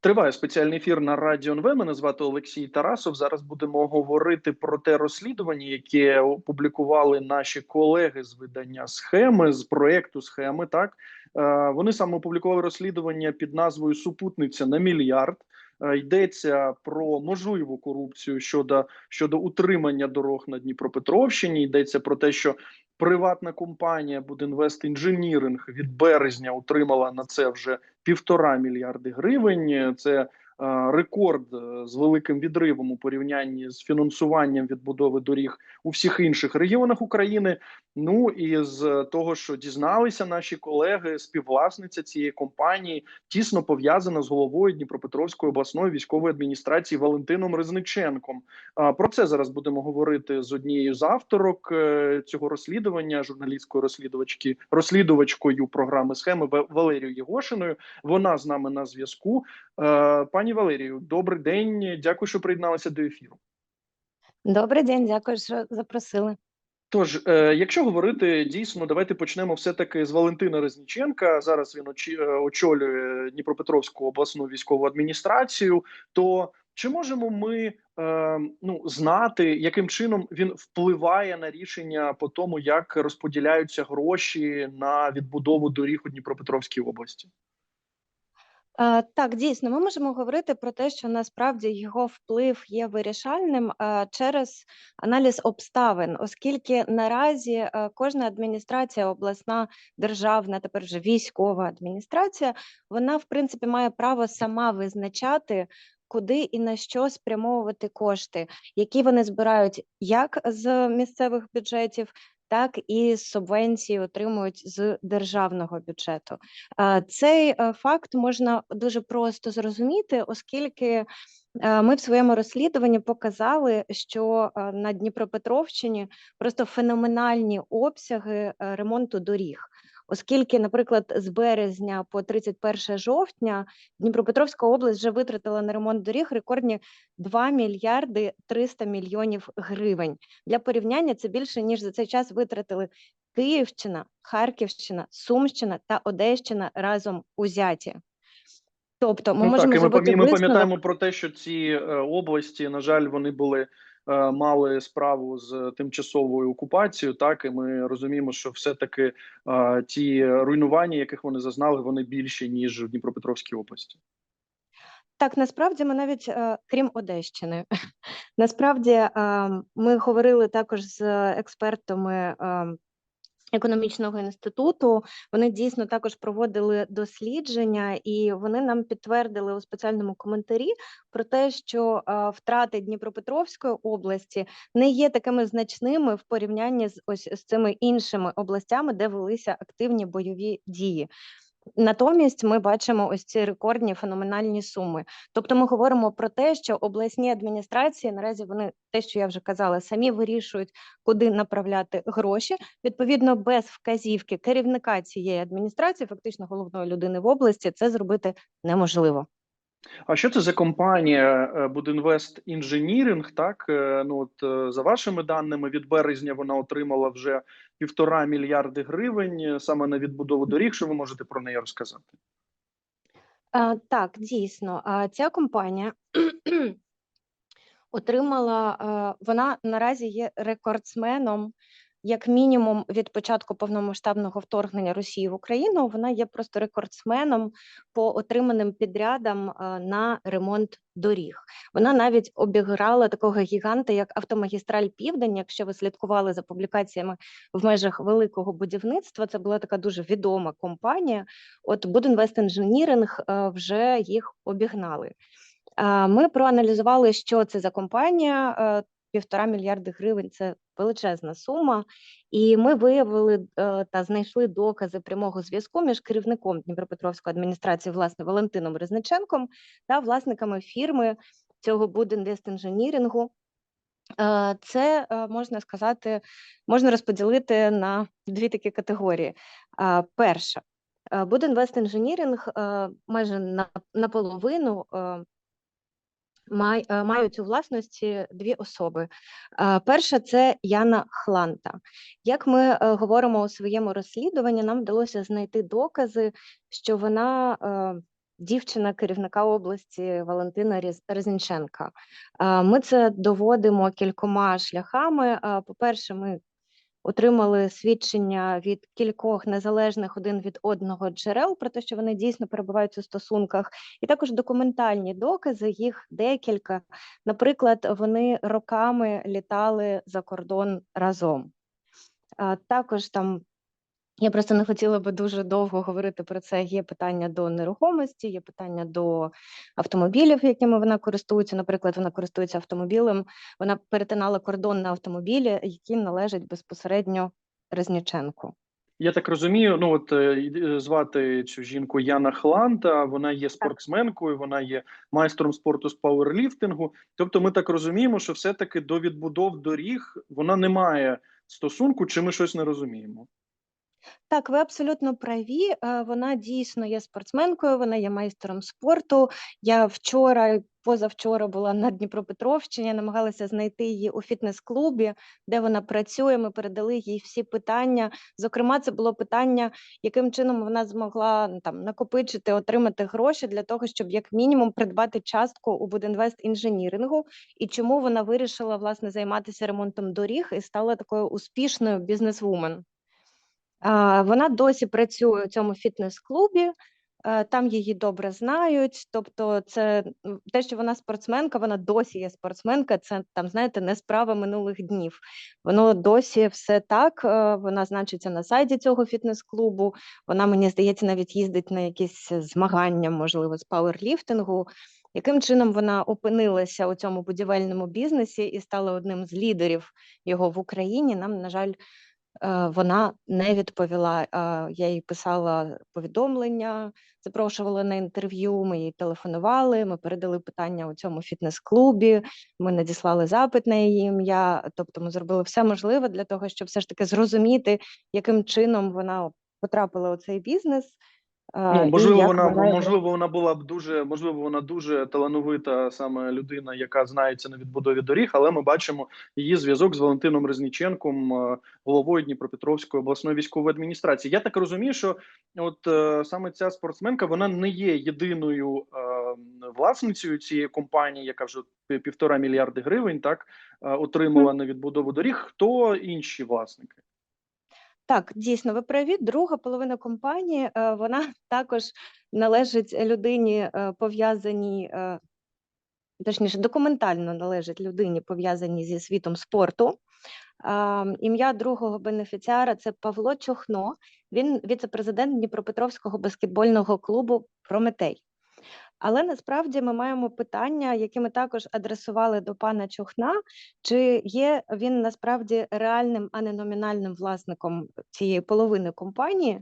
Триває спеціальний ефір на радіо НВ. Мене звати Олексій Тарасов. Зараз будемо говорити про те розслідування, яке опублікували наші колеги з видання схеми з проекту схеми. Так Е, вони саме опублікували розслідування під назвою Супутниця на мільярд. Е, Йдеться про можливу корупцію щодо щодо утримання дорог на Дніпропетровщині. Йдеться про те, що приватна компанія Будинвест Інженіринг від березня отримала на це вже півтора мільярди гривень. Це рекорд е, з великим відривом у порівнянні з фінансуванням відбудови доріг у всіх інших регіонах України. Ну і з того, що дізналися наші колеги, співвласниця цієї компанії тісно пов'язана з головою Дніпропетровської обласної військової адміністрації Валентином Резниченком. А про це зараз будемо говорити з однією з авторок е, цього розслідування, журналістської розслідувачки, розслідувачкою програми схеми Ва- Валерією Єгошиною. Вона з нами на зв'язку. Е, Пані Валерію, добрий день. Дякую, що приєдналися до ефіру. Добрий день, дякую, що запросили. Тож, е, якщо говорити дійсно, давайте почнемо все таки з Валентина Резніченка. Зараз він е, очолює Дніпропетровську обласну військову адміністрацію. То чи можемо ми е, ну знати, яким чином він впливає на рішення по тому, як розподіляються гроші на відбудову доріг у Дніпропетровській області? Е, Так, дійсно, ми можемо говорити про те, що насправді його вплив є вирішальним е, через аналіз обставин, оскільки наразі е, кожна адміністрація, обласна, державна, тепер вже військова адміністрація, вона в принципі має право сама визначати. Куди і на що спрямовувати кошти, які вони збирають як з місцевих бюджетів, так і субвенції отримують з державного бюджету. Цей е, факт можна дуже просто зрозуміти, оскільки е, ми в своєму розслідуванні показали, що е, на Дніпропетровщині просто феноменальні обсяги ремонту доріг. Оскільки, наприклад, з березня по 31 жовтня Дніпропетровська область вже витратила на ремонт доріг рекордні 2 мільярди 300 мільйонів гривень. Для порівняння це більше ніж за цей час витратили Київщина, Харківщина, Сумщина та Одещина разом узяті. Тобто ми Ну, можемо так, і ми, ми пам'ятаємо про те, що ці е, області, на жаль, вони були мали справу з тимчасовою окупацією. Так, і ми розуміємо, що все-таки е, ті руйнування, яких вони зазнали, вони більші ніж в Дніпропетровській області. Так, насправді ми навіть е, крім Одещини, насправді е, ми говорили також з експертами е, економічного інституту. Вони дійсно також проводили дослідження, і вони нам підтвердили у спеціальному коментарі про те, що е, втрати Дніпропетровської області не є такими значними в порівнянні з ось з цими іншими областями, де велися активні бойові дії. Натомість ми бачимо ось ці рекордні феноменальні суми. Тобто, ми говоримо про те, що обласні адміністрації наразі вони те, що я вже казала, самі вирішують, куди направляти гроші. Відповідно, без вказівки керівника цієї адміністрації, фактично головної людини в області, це зробити неможливо. А що це за компанія е, Будінвест Інженіринг? Так, е, ну от е, за вашими даними, від березня вона отримала вже півтора мільярди гривень саме на відбудову доріг. Що ви можете про неї розказати? Так, дійсно, а, ця компанія отримала, вона наразі є рекордсменом, як мінімум, від початку повномасштабного вторгнення Росії в Україну. Вона є просто рекордсменом по отриманим підрядам на ремонт доріг. Вона навіть обіграла такого гіганта, як Автомагістраль Південь. Якщо ви слідкували за публікаціями в межах великого будівництва, це була така дуже відома компанія. От Будінвест Інженіринг е, вже їх обігнали. Е, Ми проаналізували, що це за компанія. е, Півтора мільярди гривень це величезна сума, і ми виявили е, та знайшли докази прямого зв'язку між керівником Дніпропетровської адміністрації, власне, Валентином Резниченком та власниками фірми цього Будінвест Інженірингу. Е, Це е, можна сказати, можна розподілити на дві такі категорії. Перша Будінвест Інженіринг майже на- наполовину мають у власності дві особи. Е, Перша це Яна Хланта. Як ми е, говоримо у своєму розслідуванні, нам вдалося знайти докази, що вона е, дівчина керівника області Валентина. Е, Ми це доводимо кількома шляхами. Е, По-перше, ми отримали свідчення від кількох незалежних один від одного джерел про те, що вони дійсно перебувають у стосунках, і також документальні докази, їх декілька. Наприклад, вони роками літали за кордон разом. Також там я просто не хотіла би дуже довго говорити про це. Є питання до нерухомості, є питання до автомобілів, якими вона користується. Наприклад, вона користується автомобілем. Вона перетинала кордон на автомобілі, які належать безпосередньо Резніченку. Я так розумію. Ну от е, е, звати цю жінку Яна Хланта. Вона є спортсменкою, вона є майстром спорту з пауерліфтингу. Тобто, ми так розуміємо, що все-таки до відбудов доріг вона не має стосунку, чи ми щось не розуміємо. Так, ви абсолютно праві. Е, Вона дійсно є спортсменкою, вона є майстером спорту. Я вчора позавчора була на Дніпропетровщині, намагалася знайти її у фітнес-клубі, де вона працює. Ми передали їй всі питання. Зокрема, це було питання, яким чином вона змогла ну, там накопичити, отримати гроші для того, щоб як мінімум придбати частку у Будинвест інженірингу, і чому вона вирішила власне займатися ремонтом доріг і стала такою успішною бізнесвумен. Вона досі працює у цьому фітнес-клубі, е, там її добре знають. Тобто, це те, що вона спортсменка, вона досі є спортсменка. Це там, знаєте, не справа минулих днів. Воно досі все так. е, Вона значиться на сайті цього фітнес-клубу. Вона, мені здається, навіть їздить на якісь змагання, можливо, з пауерліфтингу. Яким чином вона опинилася у цьому будівельному бізнесі і стала одним з лідерів його в Україні? Нам, на жаль, Вона не відповіла. Е, Я їй писала повідомлення, запрошувала на інтерв'ю. Ми їй телефонували. Ми передали питання у цьому фітнес-клубі. Ми надіслали запит на її ім'я. Тобто, ми зробили все можливе для того, щоб все ж таки зрозуміти, яким чином вона потрапила у цей бізнес. Ну можливо, як вона можливо, вона була б дуже можливо, вона дуже талановита саме людина, яка знається на відбудові доріг. Але ми бачимо її зв'язок з Валентином Резніченком, е, головою Дніпропетровської обласної військової адміністрації. Я так розумію, що от е, саме ця спортсменка вона не є єдиною е, власницею цієї компанії, яка вже півтора мільярди гривень так отримала на відбудову доріг. Хто інші власники? Так, дійсно, ви праві. Друга половина компанії, е, вона також належить людині, е, пов'язаній, е, точніше, документально належить людині, пов'язаній зі світом спорту. Ім'я другого бенефіціара це Павло Чохно. Він віце-президент Дніпропетровського баскетбольного клубу Прометей. Але насправді ми маємо питання, які ми також адресували до пана Чохна, чи є він насправді реальним, а не номінальним власником цієї половини компанії.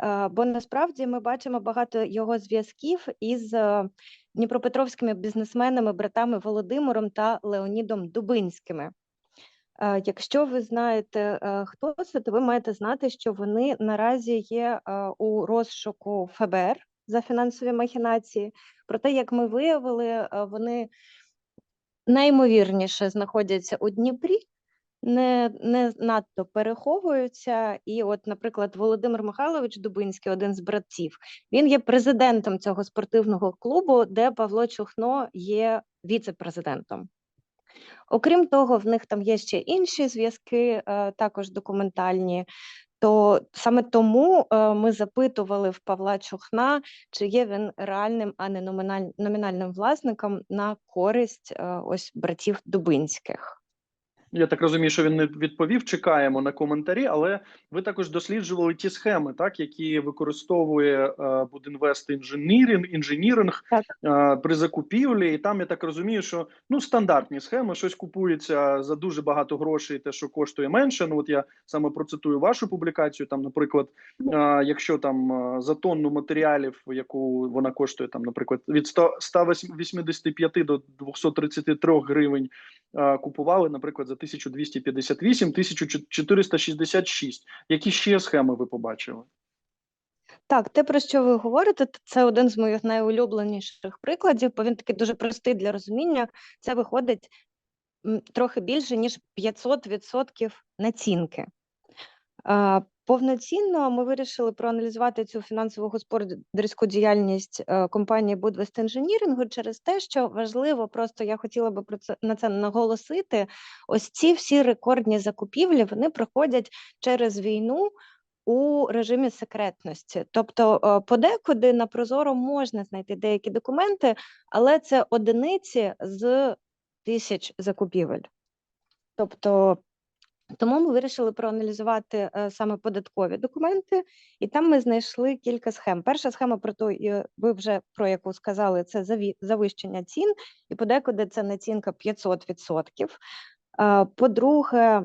Е, Бо насправді ми бачимо багато його зв'язків із е, дніпропетровськими бізнесменами, братами Володимиром та Леонідом Дубинськими. Е, Якщо ви знаєте, хто це, то ви маєте знати, що вони наразі є у розшуку ФБР за фінансові махінації. Проте, як ми виявили, е, вони найімовірніше знаходяться у Дніпрі, не, не надто переховуються. І, от, наприклад, Володимир Михайлович Дубинський, один з братів, він є президентом цього спортивного клубу, де Павло Чухно є віце-президентом. Окрім того, в них там є ще інші зв'язки, е, також документальні. То саме тому е, ми запитували в Павла Чухна, чи є він реальним, а не номіналь- номінальним власником на користь е, ось братів Дубинських. Я так розумію, що він не відповів. Чекаємо на коментарі, але ви також досліджували ті схеми, так які використовує е, Будінвест інженіринг, інженіринг при закупівлі. І там я так розумію, що ну стандартні схеми, щось купується за дуже багато грошей, те, що коштує менше. Ну от я саме процитую вашу публікацію. Там, наприклад, е, якщо там е, за тонну матеріалів, яку вона коштує, там, наприклад, від 100, 185 до 233 гривень купували, наприклад, за 1258, 1466. Які ще схеми ви побачили? Так, те, про що ви говорите, це один з моїх найулюбленіших прикладів, бо він такий дуже простий для розуміння. Це виходить трохи більше, ніж 500% націнки. Повноцінно ми вирішили проаналізувати цю фінансово-господарську діяльність е, компанії Budwest Engineering через те, що важливо, просто я хотіла би про це на це наголосити. Ось ці всі рекордні закупівлі вони проходять через війну у режимі секретності. Тобто, е, подекуди на Прозоро можна знайти деякі документи, але це одиниці з тисяч закупівель. Тобто тому ми вирішили проаналізувати е, саме податкові документи, і там ми знайшли кілька схем. Перша схема про то, ви вже про яку сказали, це завищення цін, і подекуди це націнка 500%. Е, По-друге,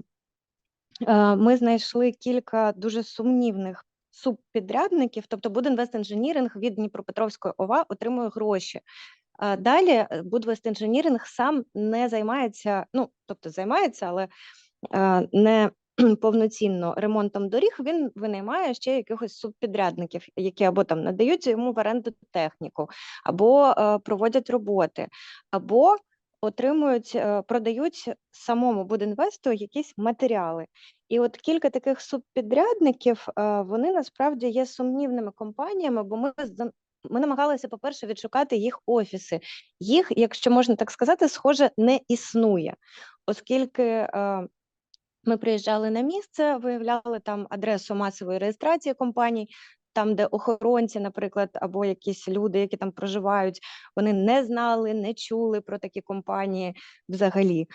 е, ми знайшли кілька дуже сумнівних субпідрядників, тобто Будинвест Інженіринг від Дніпропетровської ОВА отримує гроші. Е, Далі Будвест Інженіринг сам не займається, ну тобто займається, але е, не повноцінно ремонтом доріг, він винаймає ще якихось субпідрядників, які або там надають йому в оренду техніку, або е, проводять роботи, або отримують, е, продають самому Будінвесту якісь матеріали. І от кілька таких субпідрядників, е, вони насправді є сумнівними компаніями, бо ми ми намагалися, по-перше, відшукати їх офіси. Їх, якщо можна так сказати, схоже, не існує, оскільки е, ми приїжджали на місце, виявляли там адресу масової реєстрації компаній, там, де охоронці, наприклад, або якісь люди, які там проживають, вони не знали, не чули про такі компанії взагалі.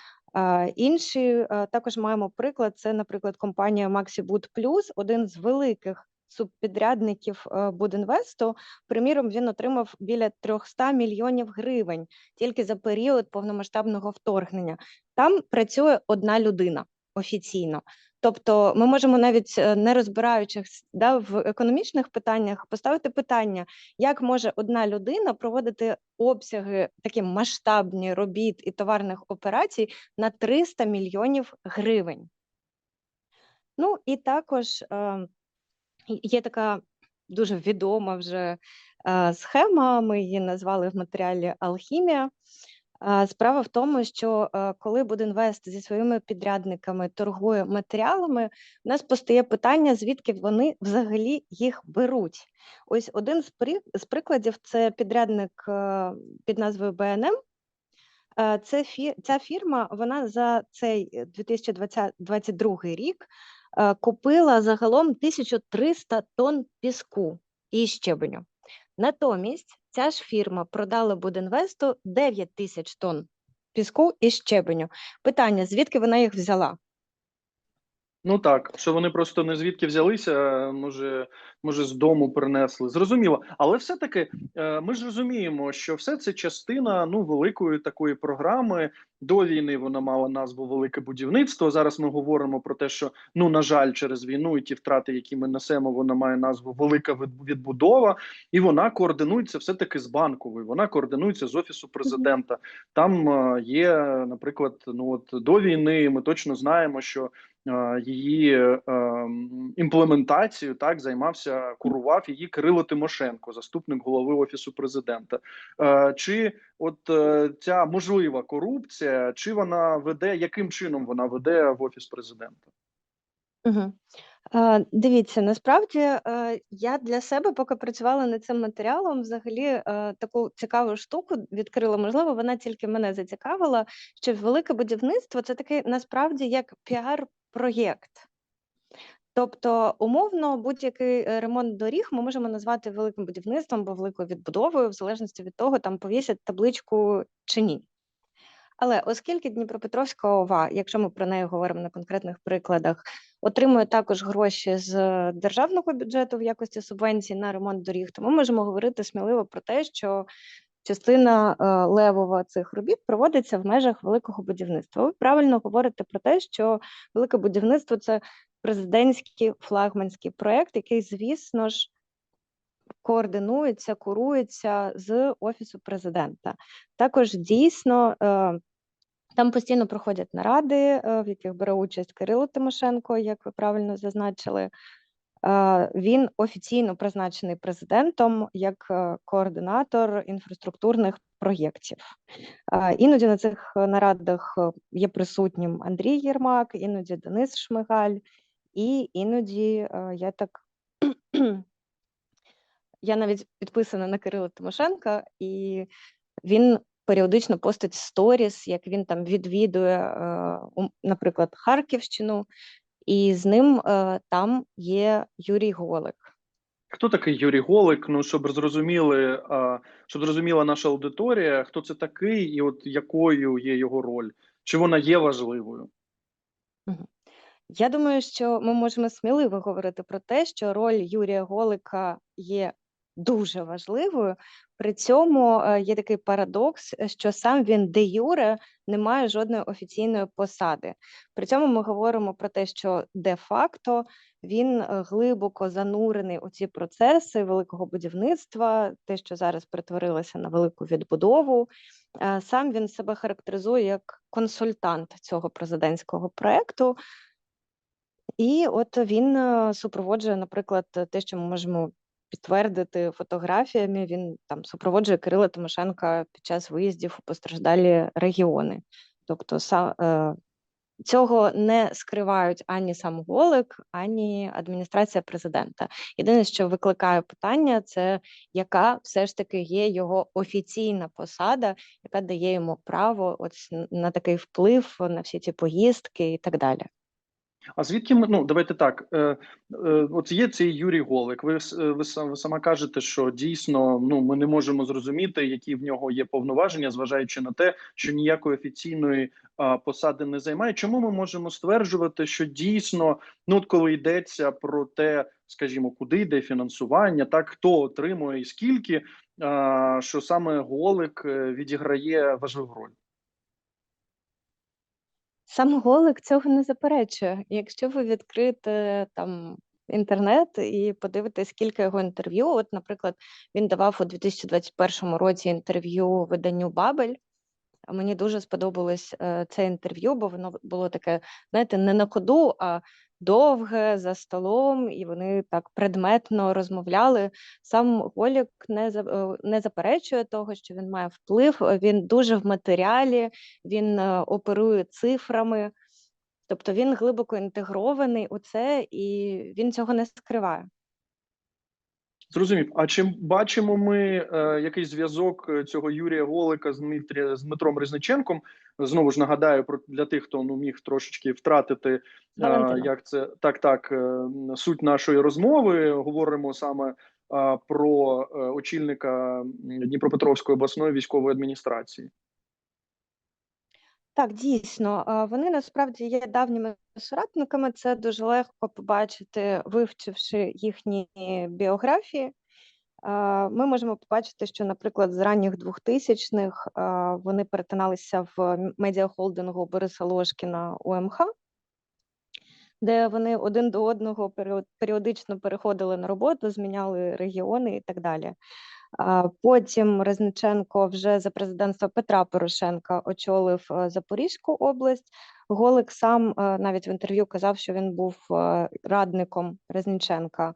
Інші також маємо приклад. Це, наприклад, компанія MaxiBoot Plus, один з великих субпідрядників е, Будінвесту. Приміром, він отримав біля 300 мільйонів гривень тільки за період повномасштабного вторгнення. Там працює одна людина офіційно. Тобто ми можемо навіть е, не розбираючись да, в економічних питаннях, поставити питання, як може одна людина проводити обсяги такі масштабні робіт і товарних операцій на 300 мільйонів гривень. Ну і також е, є така дуже відома вже е, схема, ми її назвали в матеріалі Алхімія. Справа в тому, що е, коли Будінвест зі своїми підрядниками торгує матеріалами, у нас постає питання, звідки вони взагалі їх беруть. Ось один з прикладів це підрядник е, під назвою БНМ. Е, Це. Ця фірма вона за цей е, 2022 рік купила загалом 1300 тонн піску і щебеню. Натомість ця ж фірма продала Будінвесту 9 тисяч тонн піску і щебеню. Питання: звідки вона їх взяла? Ну так, що вони просто не звідки взялися, може, може, з дому принесли. Зрозуміло. Але все-таки е, ми ж розуміємо, що все це частина ну великої такої програми. До війни вона мала назву Велике будівництво. Зараз ми говоримо про те, що ну на жаль, через війну і ті втрати, які ми несемо, вона має назву Велика відбудова, і вона координується все таки з банковою. Вона координується з офісу президента. Там е, є, наприклад, ну от до війни ми точно знаємо, що її е, м, імплементацією так займався, курував її Кирило Тимошенко, заступник голови офісу президента. Е, Чи от е, ця можлива корупція, чи вона веде, яким чином вона веде в офіс президента? Угу. Е, дивіться, насправді е, я для себе, поки працювала над цим матеріалом, взагалі е, таку цікаву штуку відкрила. Можливо, вона тільки мене зацікавила, що велике будівництво це такий насправді як піар-проєкт. Тобто, умовно, будь-який е, ремонт доріг ми можемо назвати великим будівництвом або великою відбудовою, в залежності від того, там повісять табличку чи ні. Але оскільки Дніпропетровська ОВА, якщо ми про неї говоримо на конкретних прикладах, отримує також гроші з державного бюджету в якості субвенцій на ремонт доріг, то ми можемо говорити сміливо про те, що частина е, левова цих робіт проводиться в межах великого будівництва. Ви правильно говорите про те, що велике будівництво це президентський флагманський проект, який, звісно ж, координується, курується з офісу президента. Також дійсно е, там постійно проходять наради, е, в яких бере участь Кирило Тимошенко, як ви правильно зазначили. Е, Він офіційно призначений президентом як е, координатор інфраструктурних проєктів. Е, Іноді на цих нарадах є присутнім Андрій Єрмак, іноді Денис Шмигаль, і іноді я так я навіть підписана на Кирила Тимошенка, і він періодично постить сторіс, як він там відвідує, наприклад, Харківщину, і з ним е, там є Юрій Голик. Хто такий Юрій Голик? Ну щоб зрозуміли, а, щоб зрозуміла наша аудиторія, хто це такий, і от якою є його роль? Чи вона є важливою? Я думаю, що ми можемо сміливо говорити про те, що роль Юрія Голика є дуже важливою. При цьому е, є такий парадокс, е, що сам він де юре не має жодної офіційної посади. При цьому ми говоримо про те, що де-факто він е, глибоко занурений у ці процеси великого будівництва, те, що зараз перетворилося на велику відбудову. Сам він себе характеризує як консультант цього президентського проекту. І от він супроводжує, наприклад, те, що ми можемо підтвердити фотографіями. Він там супроводжує Кирила Тимошенка під час виїздів у постраждалі регіони. Тобто, е, цього не скривають ані сам Голик, ані адміністрація президента. Єдине, що викликає питання, це яка все ж таки є його офіційна посада, яка дає йому право ось на такий вплив на всі ці поїздки і так далі. А звідки ми ну давайте так? Е, е, от є цей Юрій Голик. Ви е, ви ви сама кажете, що дійсно ну ми не можемо зрозуміти, які в нього є повноваження, зважаючи на те, що ніякої офіційної а, посади не займає. Чому ми можемо стверджувати, що дійсно, ну от коли йдеться про те, скажімо, куди йде фінансування, так хто отримує і скільки, а, що саме Голик е, відіграє важливу роль? Сам Голик цього не заперечує. Якщо ви відкрите там інтернет і подивитесь скільки його інтерв'ю, от, наприклад, він давав у 2021 році інтерв'ю виданню Бабель. Мені дуже сподобалось е, це інтерв'ю, бо воно було таке, знаєте, не на ходу, а довге за столом, і вони так предметно розмовляли. Сам Голік не е, не заперечує того, що він має вплив. Він дуже в матеріалі, він е, оперує цифрами, тобто він глибоко інтегрований у це, і він цього не скриває. Зрозумів. А чи бачимо ми е, якийсь зв'язок е, цього Юрія Голика з Дмитрі з Дмитром Різниченком? Знову ж нагадаю про для тих, хто ну міг трошечки втратити е, як це так, так е, суть нашої розмови. Говоримо саме е, про е, очільника Дніпропетровської обласної військової адміністрації. Так, дійсно, вони насправді є давніми соратниками. Це дуже легко побачити, вивчивши їхні біографії. Ми можемо побачити, що, наприклад, з ранніх 2000-х вони перетиналися в медіахолдингу Бориса Ложкіна УМХ, де вони один до одного період- періодично переходили на роботу, зміняли регіони і так далі. Потім Резниченко вже за президентства Петра Порошенка очолив е, Запорізьку область. Голик сам е, навіть в інтерв'ю казав, що він був е, радником Резниченка.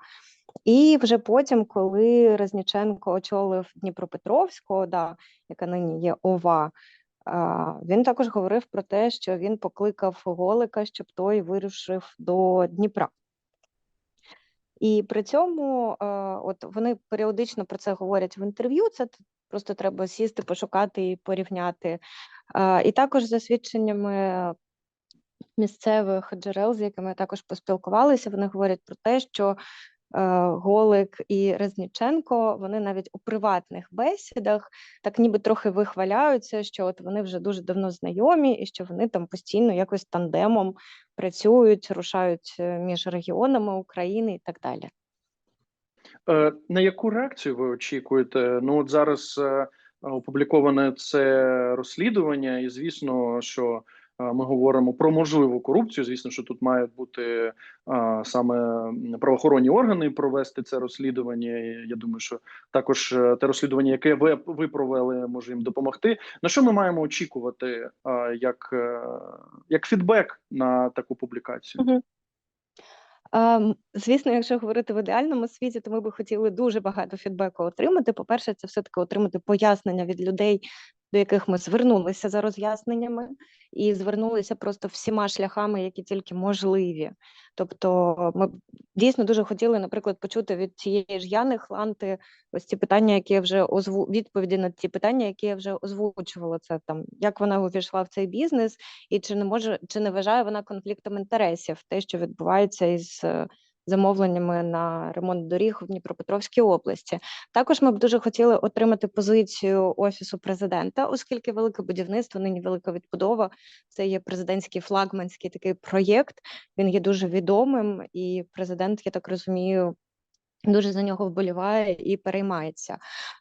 І вже потім, коли Резніченко очолив Дніпропетровську ОДА, яка нині є ОВА, він також говорив про те, що він покликав Голика, щоб той вирушив до Дніпра. І при цьому е, от вони періодично про це говорять в інтерв'ю. Це просто треба сісти, пошукати і порівняти. Е, І також за свідченнями місцевих джерел, з якими також поспілкувалися, вони говорять про те, що Голик і Резніченко вони навіть у приватних бесідах так ніби трохи вихваляються, що от вони вже дуже давно знайомі, і що вони там постійно якось тандемом працюють, рушають е, між регіонами України і так далі. Е, на яку реакцію ви очікуєте? Ну от зараз е, опубліковане це розслідування, і звісно, що е, ми говоримо про можливу корупцію. Звісно, що тут мають бути саме правоохоронні органи провести це розслідування. Я думаю, що також е, те розслідування, яке ви, ви провели, може їм допомогти. На що ми маємо очікувати як, е, як фідбек на таку публікацію? Ем, Звісно, якщо говорити в ідеальному світі, то ми би хотіли дуже багато фідбеку отримати. По-перше, це все-таки отримати пояснення від людей, до яких ми звернулися за роз'ясненнями, і звернулися просто всіма шляхами, які тільки можливі. Тобто, ми дійсно дуже хотіли, наприклад, почути від тієї ж Яни Хланти ось ці питання, які я вже озву... відповіді на ті питання, які я вже озвучувала. Це там як вона увійшла в цей бізнес, і чи не може чи не вважає вона конфліктом інтересів, те, що відбувається із е, замовленнями на ремонт доріг в Дніпропетровській області. Також ми б дуже хотіли отримати позицію офісу президента, оскільки велике будівництво, нині велика відбудова. Це є президентський флагманський такий проєкт. Він є дуже відомим, і президент, я так розумію. Дуже за нього вболіває і переймається.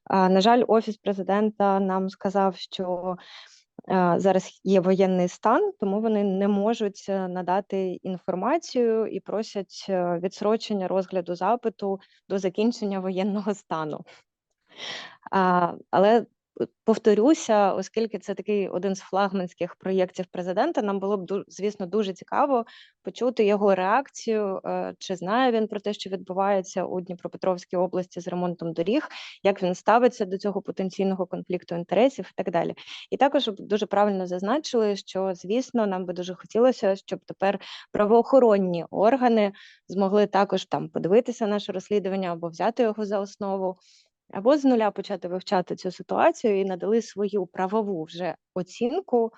На жаль, офіс президента нам сказав, що зараз є воєнний стан, тому вони не можуть е, надати інформацію і просять е, відсрочення розгляду запиту до закінчення воєнного стану. Але повторюся, оскільки це такий один з флагманських проєктів президента, нам було б звісно дуже цікаво почути його реакцію, е, чи знає він про те, що відбувається у Дніпропетровській області з ремонтом доріг, як він ставиться до цього потенційного конфлікту інтересів і так далі. І також дуже правильно зазначили, що звісно нам би дуже хотілося, щоб тепер правоохоронні органи змогли також там подивитися наше розслідування або взяти його за основу, або з нуля почати вивчати цю ситуацію і надали свою правову вже оцінку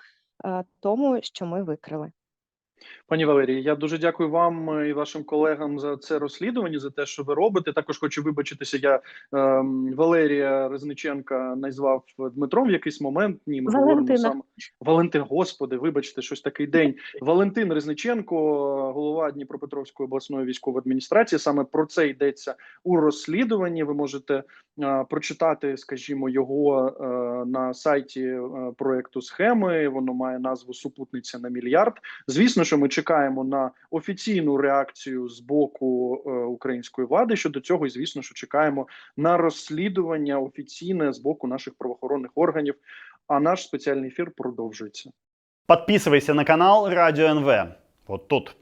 е, тому, що ми викрили. Пані Валерії, я дуже дякую вам е, і вашим колегам за це розслідування, за те, що ви робите. Також хочу вибачитися. Я ем, Валерія Резниченка назвав Дмитром в якийсь момент. Ні, ми говоримо Валентина. саме Валентин. Господи, вибачте, щось такий день. Валентин Резниченко, голова Дніпропетровської обласної військової адміністрації. Саме про це йдеться у розслідуванні. Ви можете е, прочитати, скажімо, його е, на сайті е, проекту схеми. Воно має назву Супутниця на мільярд. Звісно, що ми чекаємо на офіційну реакцію з боку е, української влади щодо цього, і звісно, що чекаємо на розслідування офіційне з боку наших правоохоронних органів. А наш спеціальний ефір продовжується. Подписывайся на канал Радио НВ. Вот тут.